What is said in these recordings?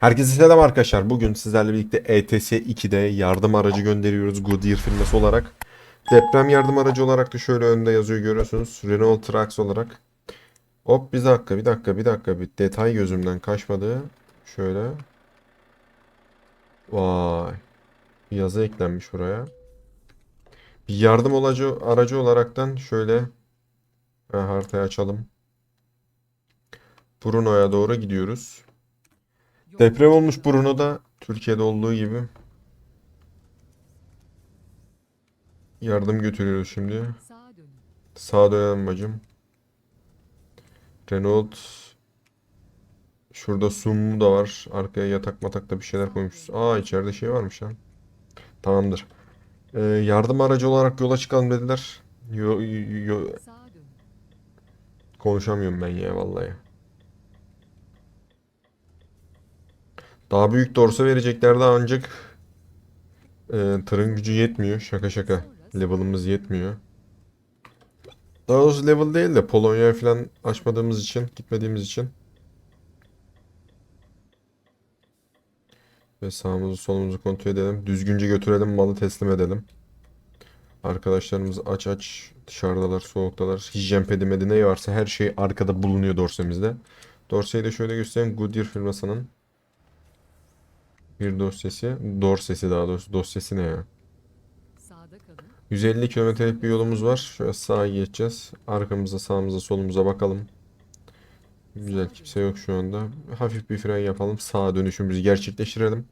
Herkese selam arkadaşlar. Bugün sizlerle birlikte ETS 2'de yardım aracı gönderiyoruz Goodyear firması olarak. Deprem yardım aracı olarak da şöyle önde yazıyor görüyorsunuz. Renault Trax olarak. Hop bir dakika bir dakika bir dakika bir detay gözümden kaçmadı. Şöyle. Vay. Bir yazı eklenmiş buraya. Bir yardım olacı, aracı olaraktan şöyle ha, haritayı açalım. Bruno'ya doğru gidiyoruz. Deprem olmuş Bruno'da Türkiye'de olduğu gibi. Yardım götürüyoruz şimdi. Sağa dönelim bacım. Renault. Şurada sumu da var. Arkaya yatak matakta bir şeyler koymuşuz. Aa içeride şey varmış lan. Tamamdır. Ee, yardım aracı olarak yola çıkalım dediler. Yo, yo- dönün. konuşamıyorum ben ya vallahi. Daha büyük dorsa vereceklerdi ancak e, tırın gücü yetmiyor. Şaka şaka. Level'ımız yetmiyor. Daha doğrusu level değil de Polonya falan açmadığımız için, gitmediğimiz için. Ve sağımızı solumuzu kontrol edelim. Düzgünce götürelim, malı teslim edelim. Arkadaşlarımız aç aç dışarıdalar, soğuktalar. Hijyen pedi medi ne varsa her şey arkada bulunuyor dorsemizde. Dorseyi de şöyle göstereyim. Goodyear firmasının bir dosyası. Dorsesi daha doğrusu. Dosyası ne ya? Sağda kalın. 150 kilometrelik bir yolumuz var. Şöyle sağa geçeceğiz. Arkamıza, sağımıza, solumuza bakalım. Güzel kimse yok şu anda. Hafif bir fren yapalım. Sağa dönüşümüzü gerçekleştirelim.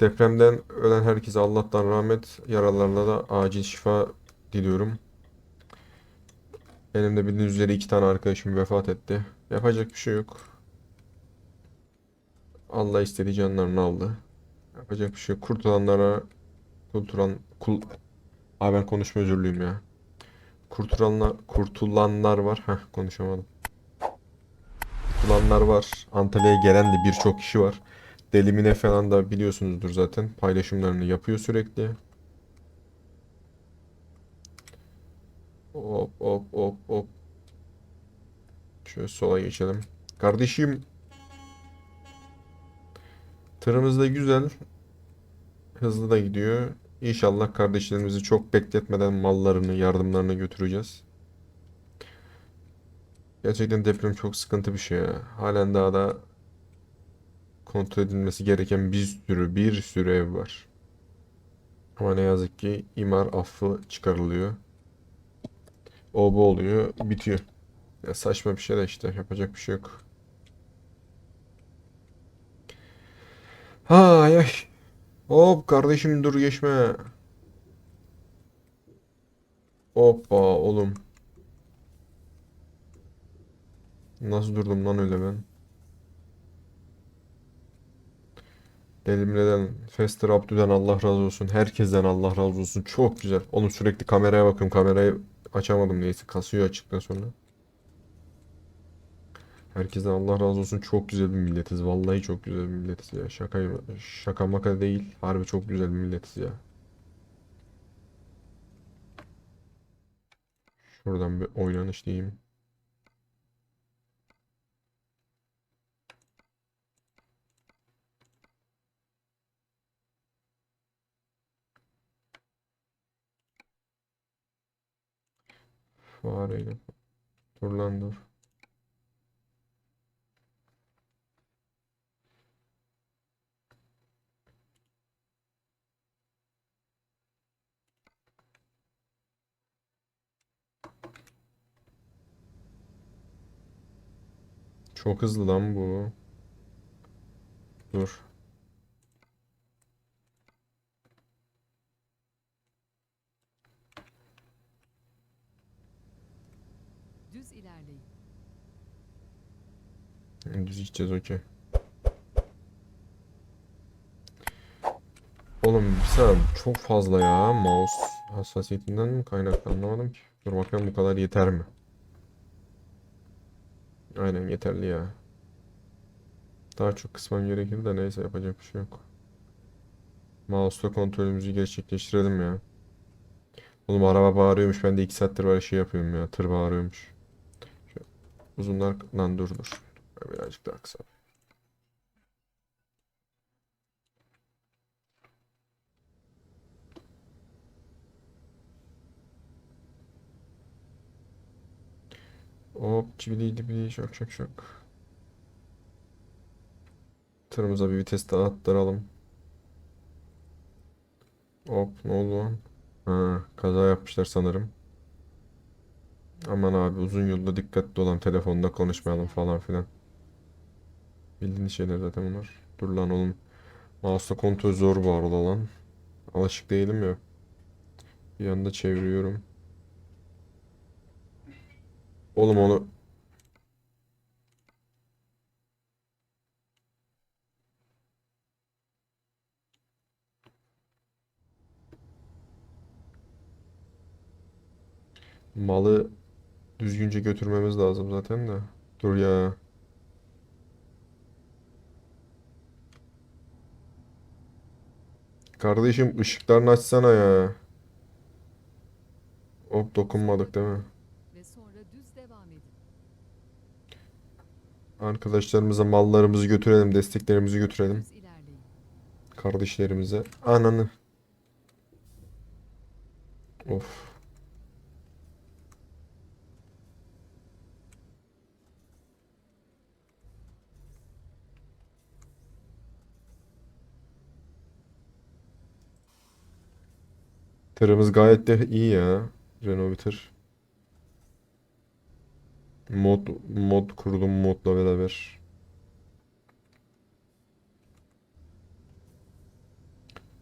Depremden ölen herkese Allah'tan rahmet, yaralarına da acil şifa diliyorum. Benim de bildiğiniz üzere iki tane arkadaşım vefat etti. Yapacak bir şey yok. Allah istediği canlarını aldı. Yapacak bir şey yok. Kurtulanlara kurtulan kul Abi ben konuşma özürlüyüm ya. Kurtulanlar, kurtulanlar var. Heh konuşamadım. Kurtulanlar var. Antalya'ya gelen de birçok kişi var. Delimine falan da biliyorsunuzdur zaten. Paylaşımlarını yapıyor sürekli. Hop hop hop hop. Şöyle sola geçelim. Kardeşim. Tırımız da güzel. Hızlı da gidiyor. İnşallah kardeşlerimizi çok bekletmeden mallarını, yardımlarını götüreceğiz. Gerçekten deprem çok sıkıntı bir şey ya. Halen daha da kontrol edilmesi gereken bir sürü, bir sürü ev var. Ama ne yazık ki imar affı çıkarılıyor. O bu oluyor, bitiyor. Ya saçma bir şey de işte, yapacak bir şey yok. Ay ay. Hop kardeşim dur geçme. Hoppa oğlum. Nasıl durdum lan öyle ben? Delimreden, Fester Abdü'den Allah razı olsun. Herkesten Allah razı olsun. Çok güzel. Oğlum sürekli kameraya bakıyorum. Kamerayı açamadım neyse. Kasıyor açıktan sonra. Herkesten Allah razı olsun. Çok güzel bir milletiz. Vallahi çok güzel bir milletiz ya. Şaka, şaka maka değil. Harbi çok güzel bir milletiz ya. Şuradan bir oynanış diyeyim. Fareyle. Dur. Çok hızlı lan bu. Dur. Düz ilerleyin. Düz gideceğiz okey. Oğlum bir saniye çok fazla ya mouse hassasiyetinden mi kaynaklı anlamadım ki. Dur bakalım bu kadar yeter mi? Aynen yeterli ya. Daha çok kısmam gerekir de neyse yapacak bir şey yok. Mouse'la kontrolümüzü gerçekleştirelim ya. Oğlum araba bağırıyormuş ben de 2 saattir böyle şey yapıyorum ya. Tır bağırıyormuş. Şu uzunlar lan dur dur. Birazcık daha kısa. Hop cibili dibili şak şak şak. Tırımıza bir vites daha attıralım. Hop ne oldu? Ha, kaza yapmışlar sanırım. Aman abi uzun yolda dikkatli olan telefonda konuşmayalım falan filan. Bildiğiniz şeyler zaten bunlar. Dur lan oğlum. Mouse'la kontrol zor bu arada lan. Alışık değilim ya. Bir anda çeviriyorum. Oğlum onu malı düzgünce götürmemiz lazım zaten de. Dur ya. Kardeşim ışıklarını açsana ya. Hop dokunmadık değil mi? Ve sonra düz devam edin. Arkadaşlarımıza mallarımızı götürelim, desteklerimizi götürelim. Kardeşlerimize. Ananı. Of. Tırımız gayet de iyi ya. Renault bir tır. Mod mod kurdum modla beraber.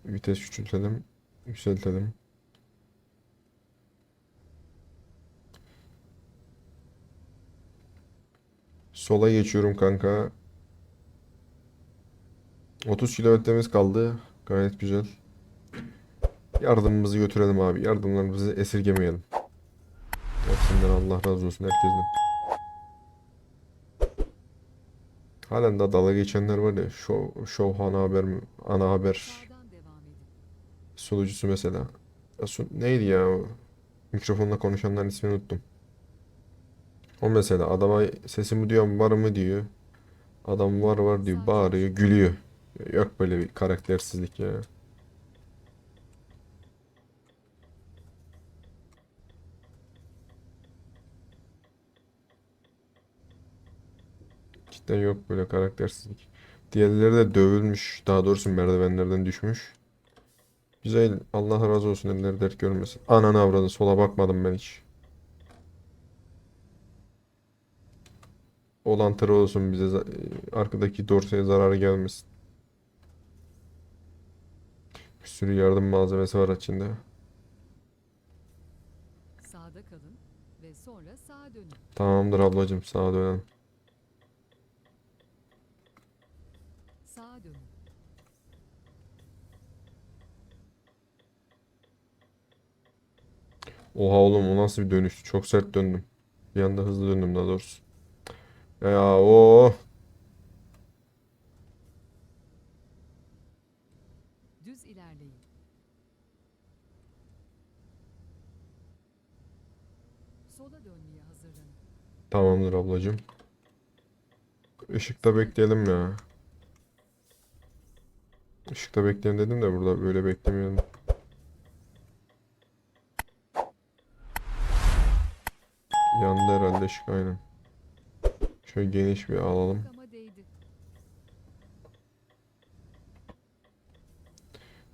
Vites küçültelim. Yükseltelim. Sola geçiyorum kanka. 30 kilometremiz kaldı. Gayet güzel. Yardımımızı götürelim abi. Yardımlarımızı esirgemeyelim. Hepsinden Allah razı olsun herkesten. Halen de dalga geçenler var ya. Show, show ana haber? Ana haber. Sunucusu mesela. Ya neydi ya? Mikrofonla konuşanların ismini unuttum. O mesela adama sesimi duyuyor var mı diyor. Adam var var diyor. Bağırıyor, gülüyor. Yok böyle bir karaktersizlik ya. Cidden yok böyle karaktersizlik. Diğerleri de dövülmüş. Daha doğrusu merdivenlerden düşmüş. Güzel. Allah razı olsun. Elleri dert görmesin. Ananı avradın. Sola bakmadım ben hiç. Olan tır olsun bize. Arkadaki dorseye zarar gelmesin. Bir sürü yardım malzemesi var içinde. Sağda kalın ve sonra sağa dönün. Tamamdır ablacığım. Sağa dönelim. Sağa dönün. Oha oğlum o nasıl bir dönüştü? Çok sert döndüm. Bir anda hızlı döndüm daha doğrusu. Ya o Düz ilerleyin. Sola dönmeye hazırlanın. Tamamdır ablacığım. Işıkta bekleyelim ya. Işıkta bekleyelim dedim de burada böyle beklemeyelim. Yandı herhalde ışık aynen. Şöyle geniş bir alalım.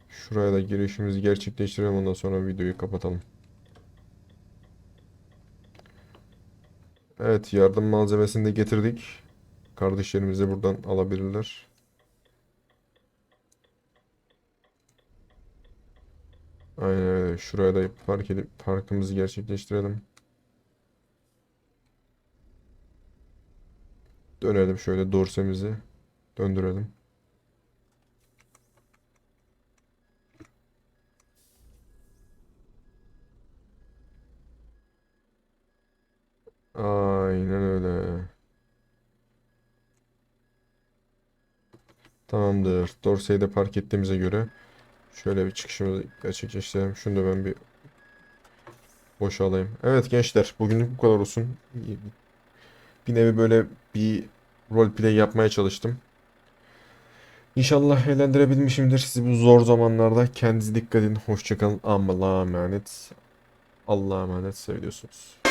Şuraya da girişimizi gerçekleştirelim ondan sonra videoyu kapatalım. Evet yardım malzemesini de getirdik. Kardeşlerimiz de buradan alabilirler. Aynen öyle. Şuraya da park edip parkımızı gerçekleştirelim. Dönelim şöyle dorsemizi döndürelim. Aynen öyle. Tamamdır. Dorsey'i de park ettiğimize göre şöyle bir çıkışımızı gerçekleştirelim. Şunu da ben bir boşa alayım. Evet gençler, bugünlük bu kadar olsun. Bir nevi böyle bir roleplay yapmaya çalıştım. İnşallah eğlendirebilmişimdir sizi bu zor zamanlarda. Kendinize dikkat edin. Hoşçakalın. Allah'a emanet. Allah'a emanet seviyorsunuz.